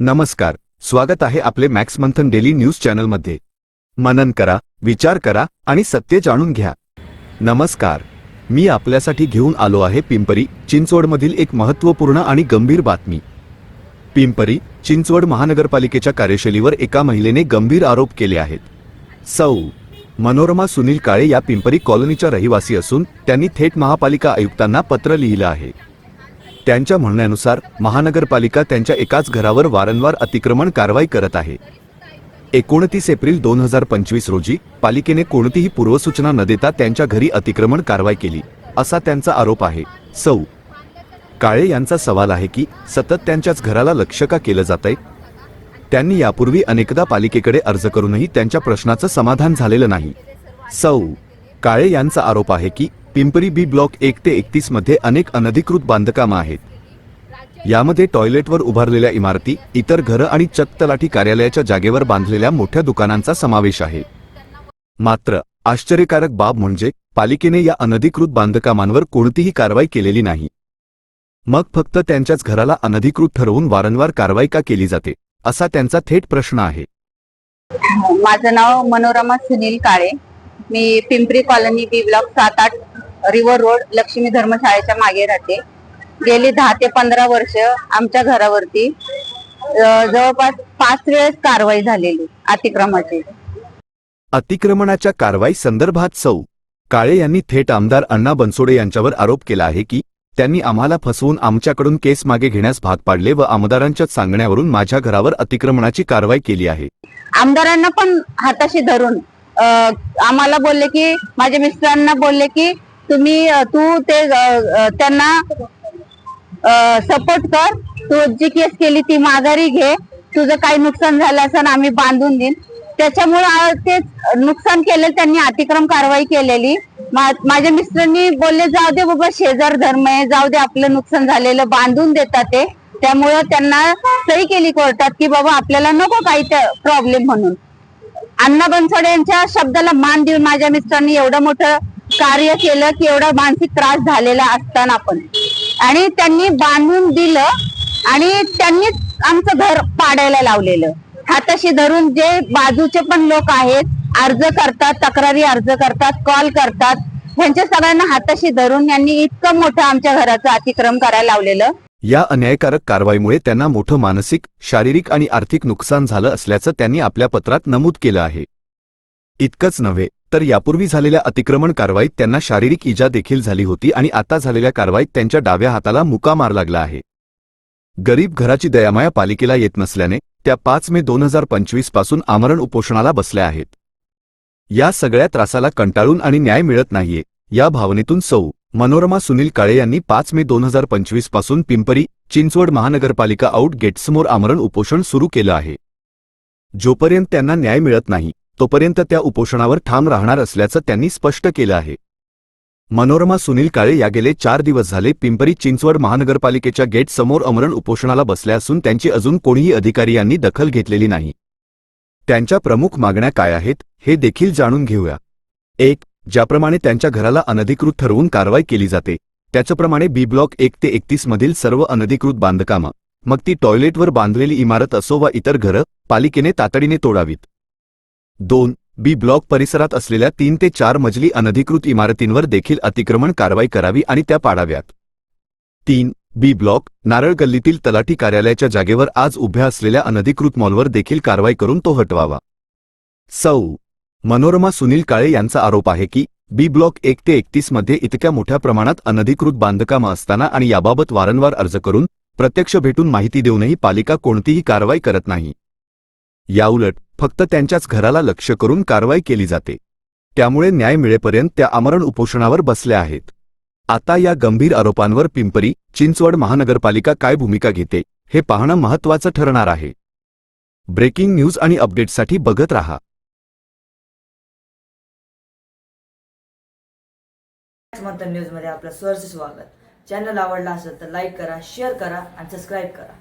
नमस्कार स्वागत आहे आपले मॅक्स मंथन डेली न्यूज चॅनलमध्ये. मनन करा विचार करा आणि सत्य जाणून घ्या. नमस्कार मी आपल्यासाठी घेऊन आलो आहे पिंपरी चिंचवडमधील एक महत्त्वपूर्ण आणि गंभीर बातमी. पिंपरी चिंचवड महानगरपालिकेच्या कार्यशैलीवर एका महिलेने गंभीर आरोप केले आहेत. सौ मनोरमा सुनील काळे या पिंपरी कॉलनीच्या रहिवासी असून त्यांनी थेट महापालिका आयुक्तांना पत्र लिहिलं आहे. त्यांच्या म्हणण्यानुसार महानगरपालिका त्यांच्या एकाच घरावर वारंवार अतिक्रमण कारवाई करत आहे. एकोणतीस एप्रिल दोन हजार पंचवीस रोजी पालिकेने कोणतीही पूर्वसूचना न देता त्यांच्या घरी अतिक्रमण कारवाई केली असा त्यांचा आरोप आहे. सौ. काळे यांचा सवाल आहे की सतत त्यांच्याच घराला लक्ष का केलं जातंय? त्यांनी यापूर्वी अनेकदा पालिकेकडे अर्ज करूनही त्यांच्या प्रश्नाचं समाधान झालेलं नाही. सौ. काळे यांचा आरोप आहे की पिंपरी बी ब्लॉक एक ते एकतीसमध्ये अनेक अनधिकृत बांधकामं आहेत. यामध्ये टॉयलेटवर उभारलेल्या इमारती इतर घरं आणि चक तलाठी कार्यालयाच्या जागेवर बांधलेल्या मोठ्या दुकानांचा समावेश आहे. मात्र आश्चर्यकारक बाब म्हणजे पालिकेने या अनधिकृत बांधकामांवर कोणतीही कारवाई केलेली नाही. मग फक्त त्यांच्याच घराला अनधिकृत ठरवून वारंवार कारवाई का केली जाते असा त्यांचा थेट प्रश्न आहे. माझं नाव मनोरमा सुनील काळे. मी पिंपरी कॉलनी बी ब्लॉक सात आठ रिव्हर रोड लक्ष्मी धर्मशाळेच्या मागे राहते. गेली दहा ते पंधरा वर्ष आमच्या घरावरती जवळपास पाच वेळेस कारवाई झालेली अतिक्रमाची अतिक्रमणाच्या कारवाई संदर्भात सौ. काळे यांनी थेट आमदार अण्णा बनसोडे यांच्यावर आरोप केला आहे की त्यांनी आम्हाला फसवून आमच्याकडून केस मागे घेण्यास भाग पाडले व आमदारांच्या सांगण्यावरून माझ्या घरावर अतिक्रमणाची कारवाई केली आहे. आमदारांना पण हाताशी धरून आम्हाला बोलले की माझ्या मिस्टरांना बोलले की तुम्ही तू ते त्यांना सपोर्ट कर. तू जी केस केली ती माघारी घे. तुझं काही नुकसान झालं असेल आम्ही बांधून देईन. त्याच्यामुळे ते नुकसान केलेलं त्यांनी अतिक्रम कारवाई केलेली. माझ्या मिस्टरांनी बोलले जाऊ दे बाबा शेजार धर्म आहे. जाऊ दे आपलं नुकसान झालेलं बांधून देतात ते. त्यामुळं त्यांना सही केली कोर्टात की बाबा आपल्याला नको काही प्रॉब्लेम म्हणून. अण्णा बनसोडे यांच्या शब्दाला मान देऊन माझ्या मिस्टरांनी एवढं मोठं कार्य केलं की एवढा मानसिक त्रास झालेला असताना पण. आणि त्यांनी बांधून दिलं आणि त्यांनीच आमचं घर पाडायला लावलेलं. हाताशी धरून जे बाजूचे पण लोक आहेत अर्ज करतात तक्रारी अर्ज करतात कॉल करतात ह्यांच्या सगळ्यांना हाताशी धरून यांनी इतकं मोठं आमच्या घराचं अतिक्रम करायला लावलेलं. या अन्यायकारक कारवाईमुळे त्यांना मोठं मानसिक शारीरिक आणि आर्थिक नुकसान झालं असल्याचं त्यांनी आपल्या पत्रात नमूद केलं आहे. इतकंच नव्हे तर यापूर्वी झालेल्या अतिक्रमण कारवाईत त्यांना शारीरिक इजा देखील झाली होती आणि आता झालेल्या कारवाईत त्यांच्या डाव्या हाताला मुका मार लागला आहे. गरीब घराची दयामाया पालिकेला येत नसल्याने त्या पाच मे दोन हजार पंचवीसपासून आमरण उपोषणाला बसल्या आहेत. या सगळ्या त्रासाला कंटाळून आणि न्याय मिळत नाहीये या भावनेतून सौ. मनोरमा सुनील काळे यांनी पाच मे दोन हजार पंचवीसपासून पिंपरी चिंचवड महानगरपालिका आउट गेटसमोर आमरण उपोषण सुरू केलं आहे. जोपर्यंत त्यांना न्याय मिळत नाही तोपर्यंत त्या उपोषणावर ठाम राहणार असल्याचं त्यांनी स्पष्ट केलं आहे. मनोरमा सुनील काळे या गेले चार दिवस झाले पिंपरी चिंचवड महानगरपालिकेच्या गेट समोर अमरण उपोषणाला बसल्या असून त्यांची अजून कोणीही अधिकारी यांनी दखल घेतलेली नाही. त्यांच्या प्रमुख मागण्या काय आहेत हे देखील जाणून घेऊया. एक ज्याप्रमाणे त्यांच्या घराला अनधिकृत ठरवून कारवाई केली जाते त्याच्याप्रमाणे बी ब्लॉक एक ते एकतीस मधील सर्व अनधिकृत बांधकामं मग ती टॉयलेटवर बांधलेली इमारत असो वा इतर घरं पालिकेने तातडीने तोडावीत. दोन बी ब्लॉक परिसरात असलेल्या तीन ते चार मजली अनधिकृत इमारतींवर देखील अतिक्रमण कारवाई करावी आणि त्या पाडाव्यात. तीन बी ब्लॉक नारळ गल्लीतील तलाठी कार्यालयाच्या जागेवर आज उभ्या असलेल्या अनधिकृत मॉलवर देखील कारवाई करून तो हटवावा. सौ मनोरमा सुनील काळे यांचा आरोप आहे की बी ब्लॉक एक ते एकतीसमध्ये इतक्या मोठ्या प्रमाणात अनधिकृत बांधकामं असताना आणि याबाबत वारंवार अर्ज करून प्रत्यक्ष भेटून माहिती देऊनही पालिका कोणतीही कारवाई करत नाही. याउलट फक्त त्यांच्याच घराला लक्ष करून कारवाई केली जाते. त्यामुळे न्याय मिळेपर्यंत त्या आमरण उपोषणावर बसल्या आहेत. आता या गंभीर आरोपांवर पिंपरी चिंचवड महानगरपालिका काय भूमिका घेते हे पाहणं महत्त्वाचं ठरणार आहे. ब्रेकिंग न्यूज आणि अपडेटसाठी बघत राहा. न्यूजमध्ये आपलं स्वागत. चॅनल आवडला असेल तर लाईक करा शेअर करा आणि सबस्क्राईब करा.